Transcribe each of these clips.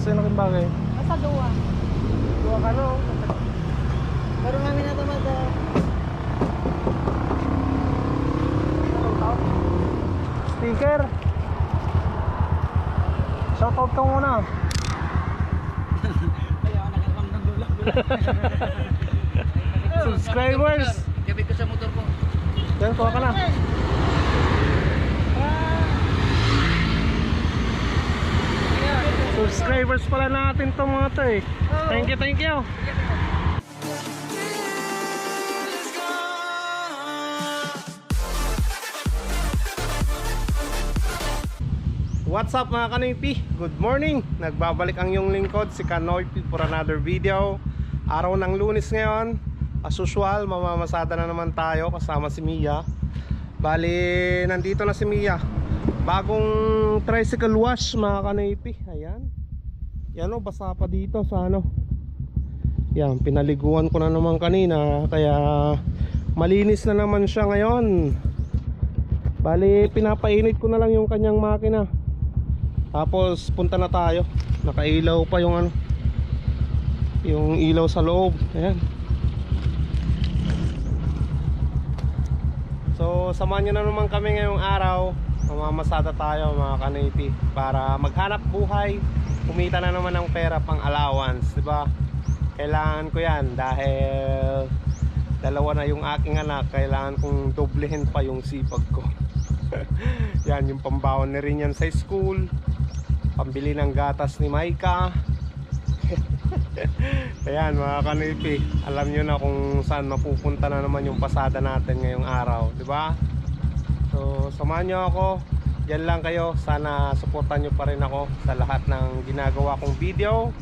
sino kin bagay? Basta duwa. Dua ka no. Pero kami na tumada. Sticker. Shoutout ka muna. Subscribers. Gabi ko sa motor ko. Yan, kuha ka na. Subscribers pala natin to mga to eh. Thank you, thank you. What's up mga kanipi? Good morning! Nagbabalik ang yung lingkod si Kanoypi for another video Araw ng lunes ngayon As usual, mamamasada na naman tayo kasama si Mia Bali, nandito na si Mia Bagong tricycle wash mga kanipi Ayan Yan o, basa pa dito sa ano Yan, pinaliguan ko na naman kanina Kaya malinis na naman siya ngayon Bali, pinapainit ko na lang yung kanyang makina tapos punta na tayo. Nakailaw pa yung ano. Yung ilaw sa loob. Ayan. So samahan nyo na naman kami ngayong araw. Mamamasada tayo mga kanipi para maghanap buhay. Kumita na naman ng pera pang allowance, 'di ba? Kailangan ko 'yan dahil dalawa na yung aking anak, kailangan kong doblehin pa yung sipag ko. yan yung pambaon na rin yan sa school pambili ng gatas ni Maika ayan mga kanipi alam nyo na kung saan mapupunta na naman yung pasada natin ngayong araw di ba so samahan nyo ako Diyan lang kayo sana suportan nyo pa rin ako sa lahat ng ginagawa kong video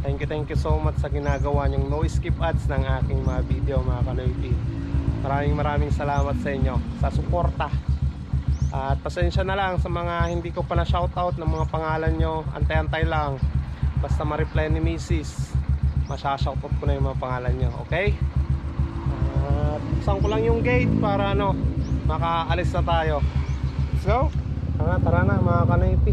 thank you thank you so much sa ginagawa nyong no skip ads ng aking mga video mga kanipi maraming maraming salamat sa inyo sa suporta at pasensya na lang sa mga hindi ko pa na shoutout ng mga pangalan nyo. Antay-antay lang. Basta ma-reply ni Mrs. Masya-shoutout ko na yung mga pangalan nyo. Okay? At buksan ko lang yung gate para ano, makaalis na tayo. Let's go! Tara, tara na mga kanaypi.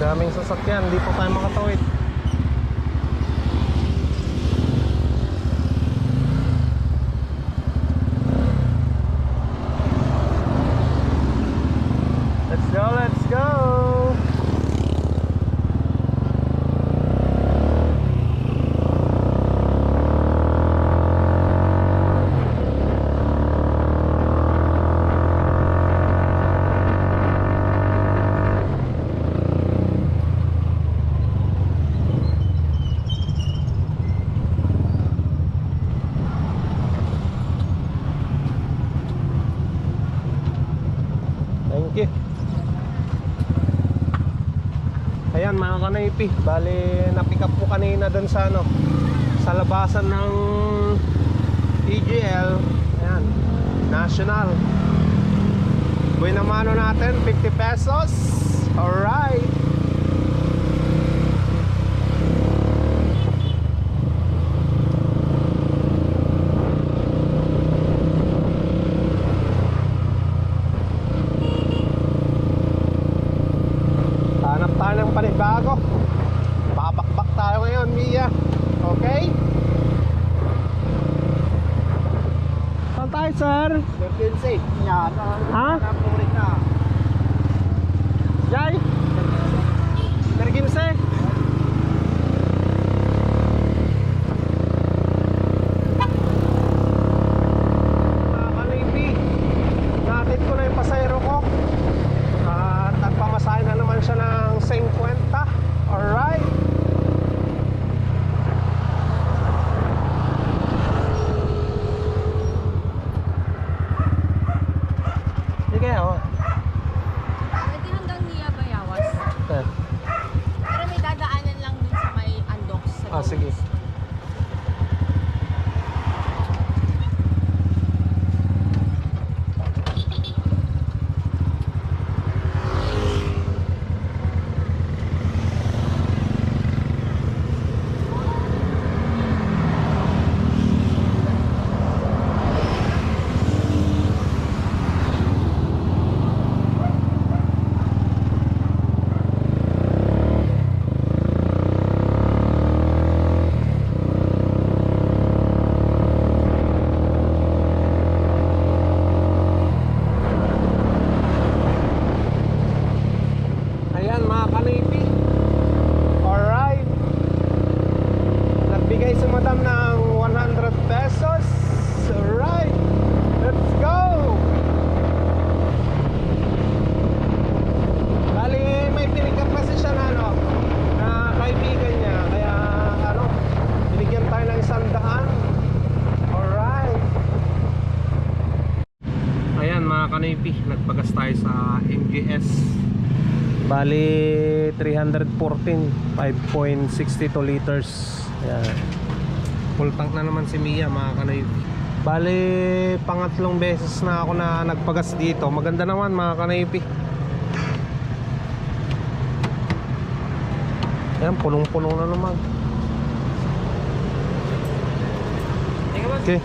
Daming sasakyan, di pa tayo makatawid. Let's go, let's go! Thank you. Ayan kanaypi, bali na-pick up ko kanina doon sa ano, sa labasan ng EGL. Ayan, National. Buhay na mano natin, 50 pesos. Alright. Bali 314, 5.62 liters. Yan. Full tank na naman si Mia mga kanoypi. Bali pangatlong beses na ako na nagpagas dito. Maganda naman mga kanoypi. Yan, punong-puno na naman. Okay.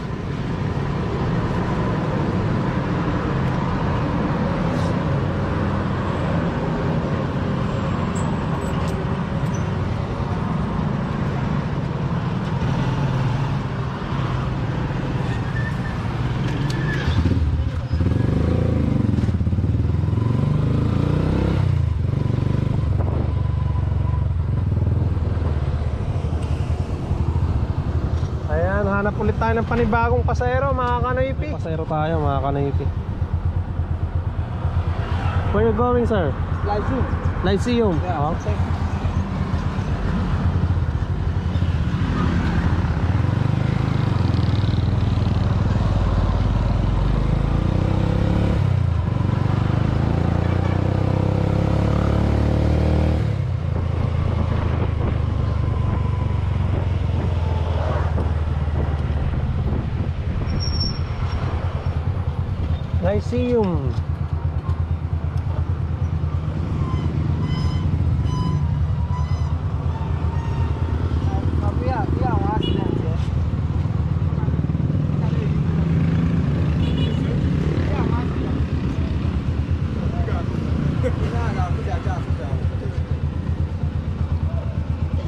Ayan, hanap ulit tayo ng panibagong pasayro mga kanoypi. Pasayro tayo mga kanoypi. Where you going sir? Lyceum. Lyceum. Yeah. Okay.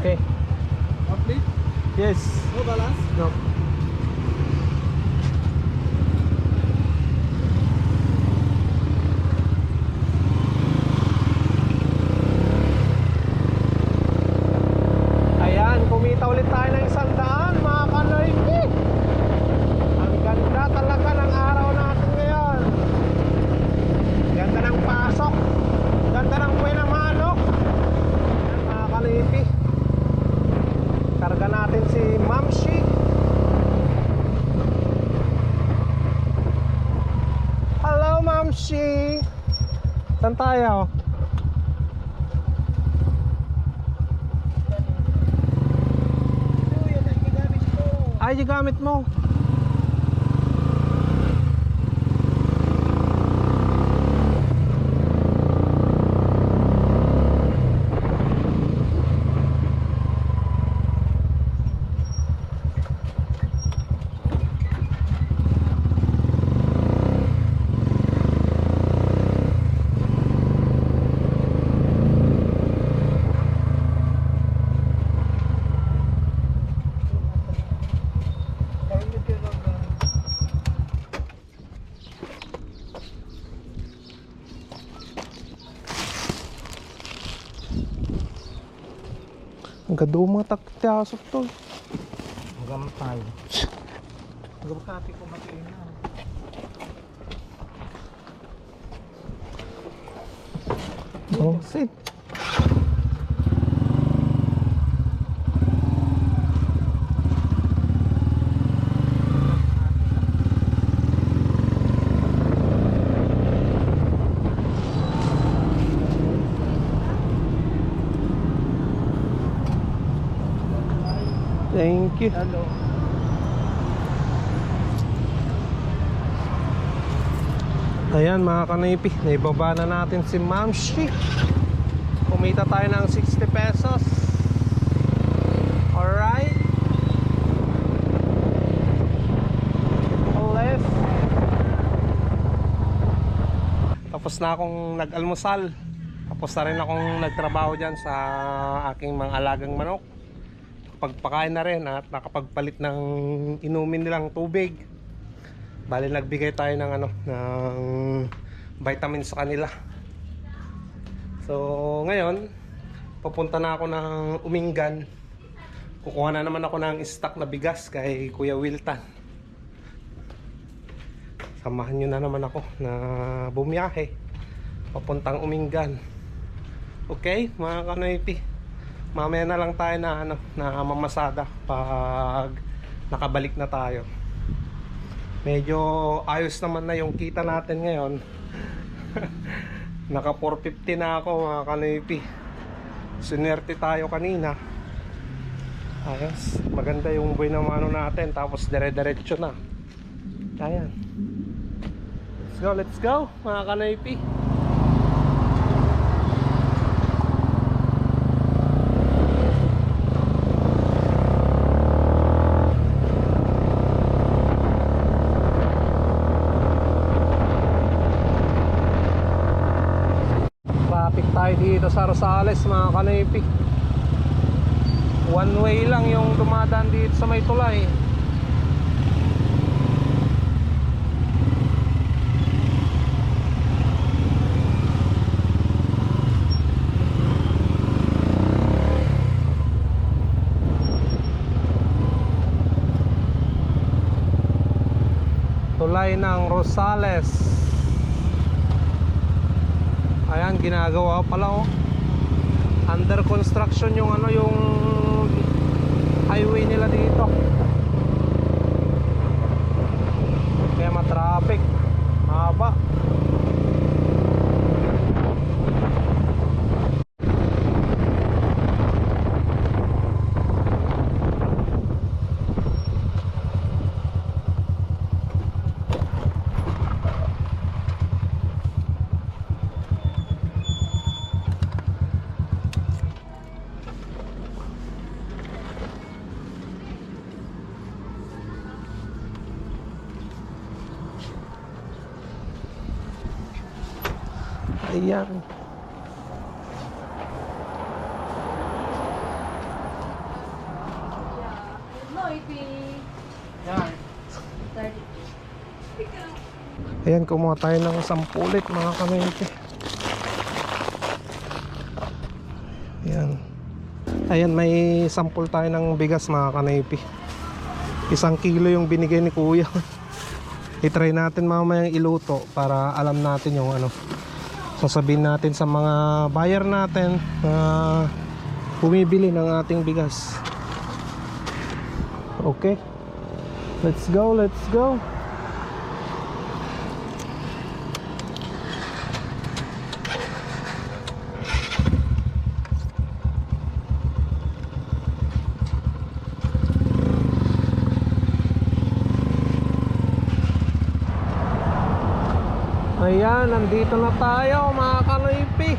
Okay. Complete? Yes. No balance? No. Ay, yung gamit mo. Ganda mga taktiasok to. Magamit tayo. Magkakati ko matiin na. Oh, sit. Thank you. Hello. Ayan mga kanaypi, naibaba na natin si Mamshi. Kumita tayo ng 60 pesos. Alright. Left. Tapos na akong nag-almusal. Tapos na rin akong nagtrabaho dyan sa aking mga alagang manok. Pagpakain na rin at nakapagpalit ng inumin nilang tubig. Bali nagbigay tayo ng ano ng vitamins sa kanila. So ngayon papunta na ako ng Umingan. Kukuha na naman ako ng stock na bigas kay Kuya Wiltan. Samahan nyo na naman ako na bumiyahe papuntang Umingan. Okay, mga kanoypi. Mamaya na lang tayo na ano na mamasada pag nakabalik na tayo medyo ayos naman na yung kita natin ngayon Naka 450 na ako mga kanipi. Sinerte tayo kanina. Ayos. Maganda yung buhay ng ano natin. Tapos dire-diretso na. Ayan. Let's go, let's go mga kanipi. Traffic tayo dito sa Rosales mga kanipi. One way lang yung dumadaan dito sa may tulay. Tulay ng Rosales. Ayan, ginagawa pala oh. Under construction yung ano yung highway nila dito. Kaya ma-traffic. Haba. 30. Ayan, kumuha tayo ng sampulit mga kamente. Ayan. Ayan, may sampul tayo ng bigas mga kanaypi. Isang kilo yung binigay ni kuya. I-try natin mamaya iluto para alam natin yung ano. Sasabihin natin sa mga buyer natin na bumibili ng ating bigas. Okay. Let's go, let's go. Ayan, nandito na tayo mga kanoypi.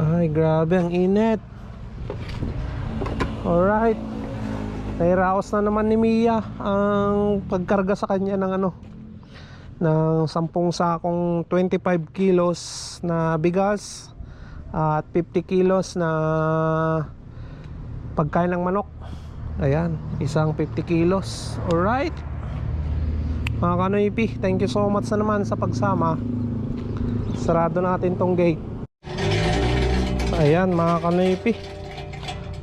Ay, grabe ang init. Alright. Nairaos na naman ni Mia ang pagkarga sa kanya ng ano ng 10 sakong 25 kilos na bigas at 50 kilos na pagkain ng manok. Ayan, isang 50 kilos. Alright. Mga kanoipi, thank you so much na naman sa pagsama. Sarado natin tong gate. Ayan mga kanoipi.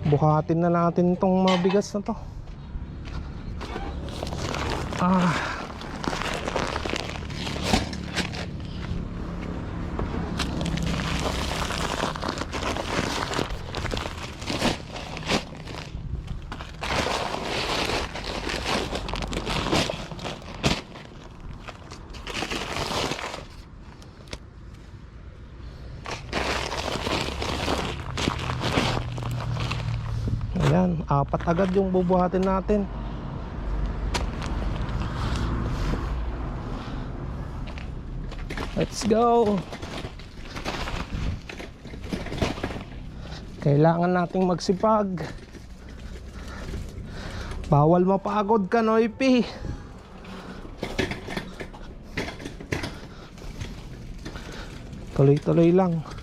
Buhatin na natin tong mga bigas na to. Ah. Ayan, apat agad yung bubuhatin natin. Let's go. Kailangan nating magsipag. Bawal mapagod ka, Noipi. Tuloy-tuloy lang.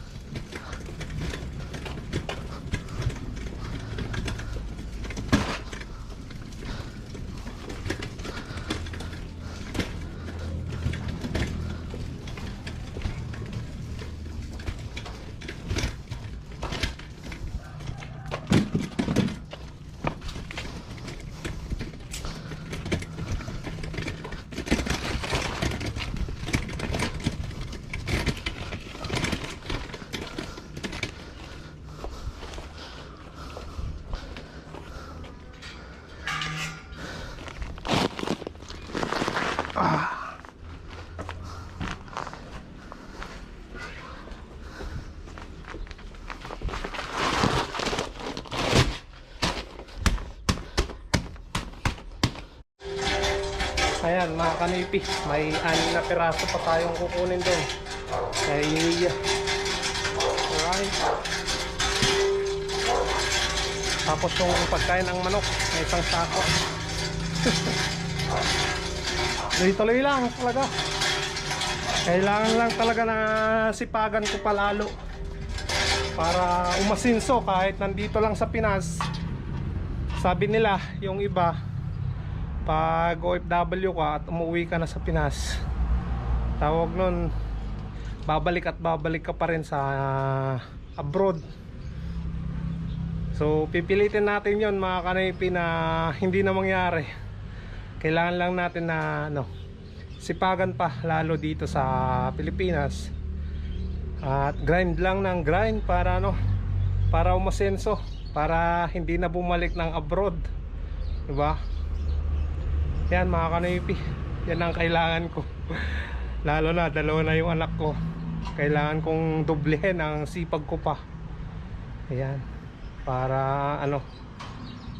Ayan mga kanipi, may anim na piraso pa tayong kukunin doon. Kay. Alright. Tapos yung pagkain ng manok, may isang sako. Tuloy-tuloy lang talaga. Kailangan lang talaga na sipagan ko palalo para umasinso kahit nandito lang sa Pinas. Sabi nila, yung iba, pag OFW ka at umuwi ka na sa Pinas, tawag nun, babalik at babalik ka pa rin sa abroad. So, pipilitin natin yon mga kanaypi na hindi na mangyari. Kailangan lang natin na ano, sipagan pa lalo dito sa Pilipinas. At grind lang ng grind para ano, para umasenso, para hindi na bumalik ng abroad. 'Di ba? Yan mga kanaypi, yan ang kailangan ko. Lalo na dalawa na yung anak ko. Kailangan kong doblehin ang sipag ko pa. Ayan. Para ano,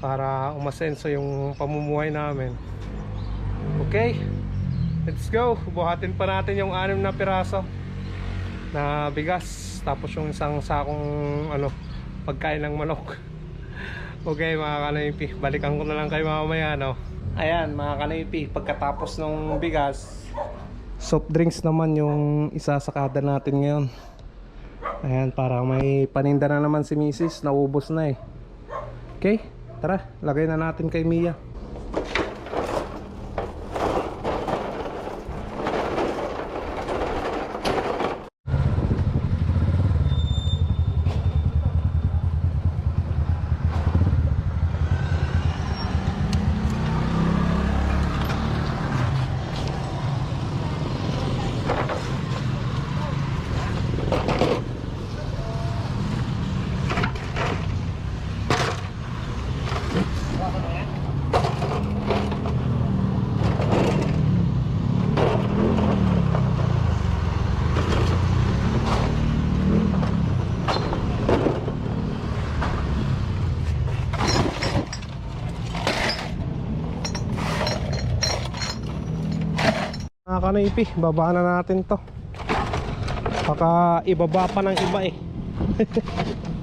para umasenso yung pamumuhay namin. Okay? Let's go. Buhatin pa natin yung anim na piraso na bigas tapos yung isang sakong ano pagkain ng manok. Okay mga kanaypi, balikan ko na lang kayo mamaya no. Ayan mga kanaypi, pagkatapos ng bigas, soft drinks naman yung isasakada natin ngayon. Ayan, para may paninda na naman si Mrs. Naubos na eh. Okay, tara, lagay na natin kay Mia. Mga kanaypi, baba na natin to. Baka ibaba pa ng iba eh.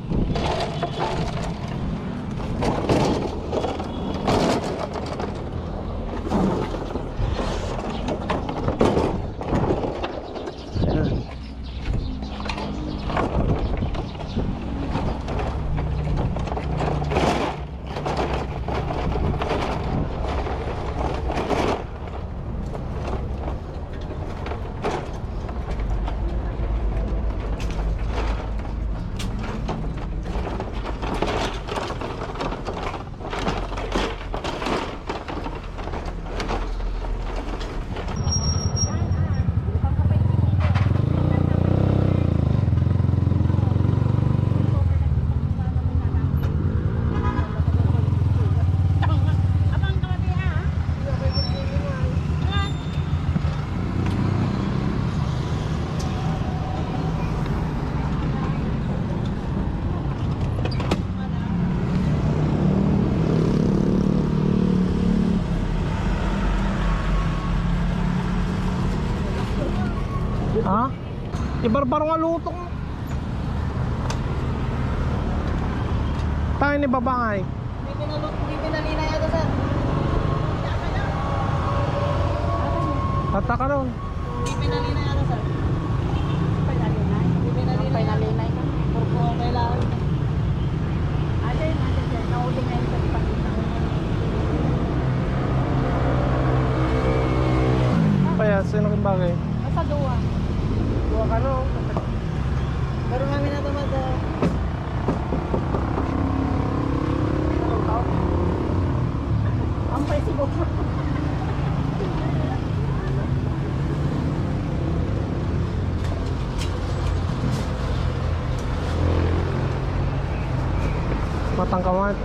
Ibarbaro nga lutong. Tayo ni babae. Hindi pinalot, hindi pinalina yata sir. Tata ka nun. Hindi pinalina yata sir. Pinalinay? Hindi pinalina. Pinalinay ka? Purpo ang kailangan. Ate, ate sir, nahuli na yun sa ipakita ko. Kaya, sino kong bagay? Nasa duwa. Buwa ka no. Pero kami na tumada. Ang presibo. Matangkawan.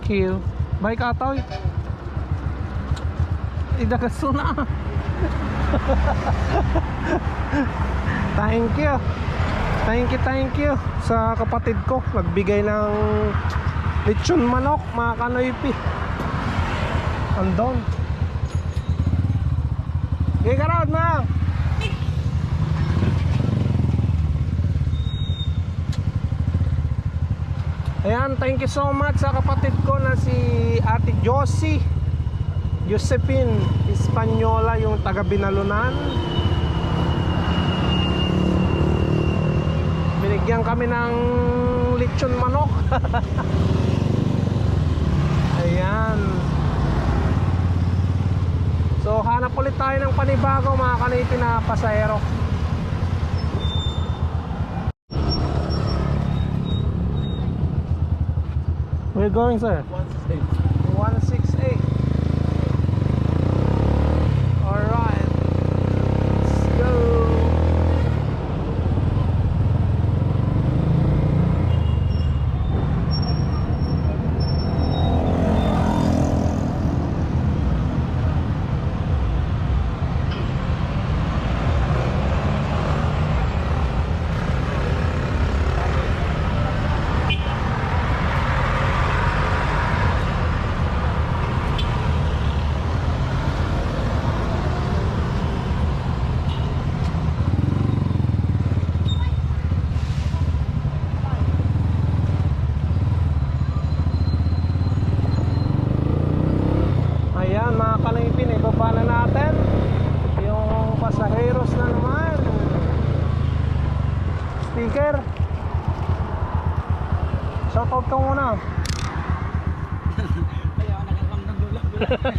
Thank you. Bye katoy. Idagaso na. Thank you. Thank you, thank you sa kapatid ko. Nagbigay ng lechon manok, mga kanoypi. Andon. Okay, karad na. Ayan, thank you so much sa kapatid ko na si Ate Josie. Josephine Hispaniola yung taga Binalunan. Binigyan kami ng lechon manok. Ayan. So hanap ulit tayo ng panibago mga kaniti na pasahero Where are you going, sir? 160. 160.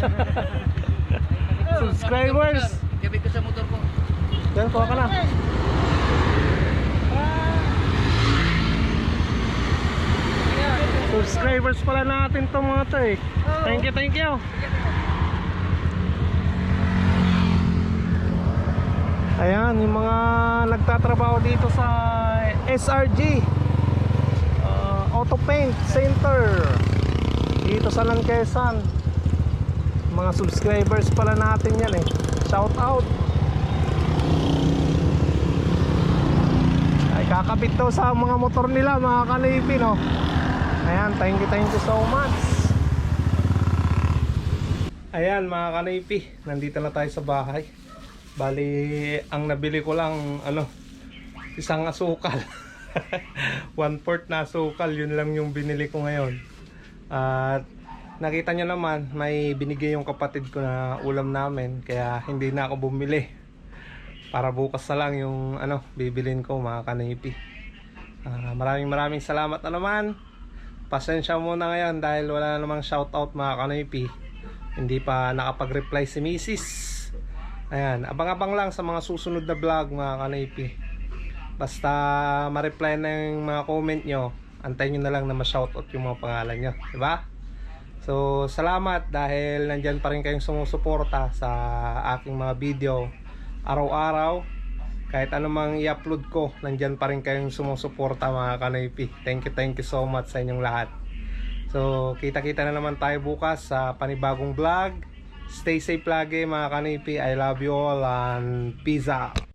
Subscribers. Gabi ko sa motor ko. Yan, kuha ka na. Subscribers pala natin to mga to eh. Thank you, thank you. Ayan, yung mga nagtatrabaho dito sa SRG uh, Auto Paint Center dito sa Langkesan mga subscribers pala natin yan eh. Shout out. Ay kakabit daw sa mga motor nila mga kanaypi no? Ayan thank you thank you so much. Ayan mga kanaypi nandito na tayo sa bahay. Bali ang nabili ko lang ano isang asukal. One fourth na asukal yun lang yung binili ko ngayon. At nakita nyo naman may binigay yung kapatid ko na ulam namin kaya hindi na ako bumili. Para bukas na lang yung ano bibilin ko mga kanipi. Ah, maraming maraming salamat na naman. Pasensya muna ngayon dahil wala namang shoutout mga kanipi. Hindi pa nakapag-reply si Mrs. Ayan, abang-abang lang sa mga susunod na vlog mga kanipi. Basta ma-reply na yung mga comment nyo antayin nyo na lang na ma-shoutout yung mga pangalan nyo diba? So, salamat dahil nandyan pa rin kayong sumusuporta sa aking mga video araw-araw. Kahit anumang i-upload ko, nandyan pa rin kayong sumusuporta mga kanaypi. Thank you, thank you so much sa inyong lahat. So, kita-kita na naman tayo bukas sa panibagong vlog. Stay safe lagi mga kanaypi. I love you all and peace out.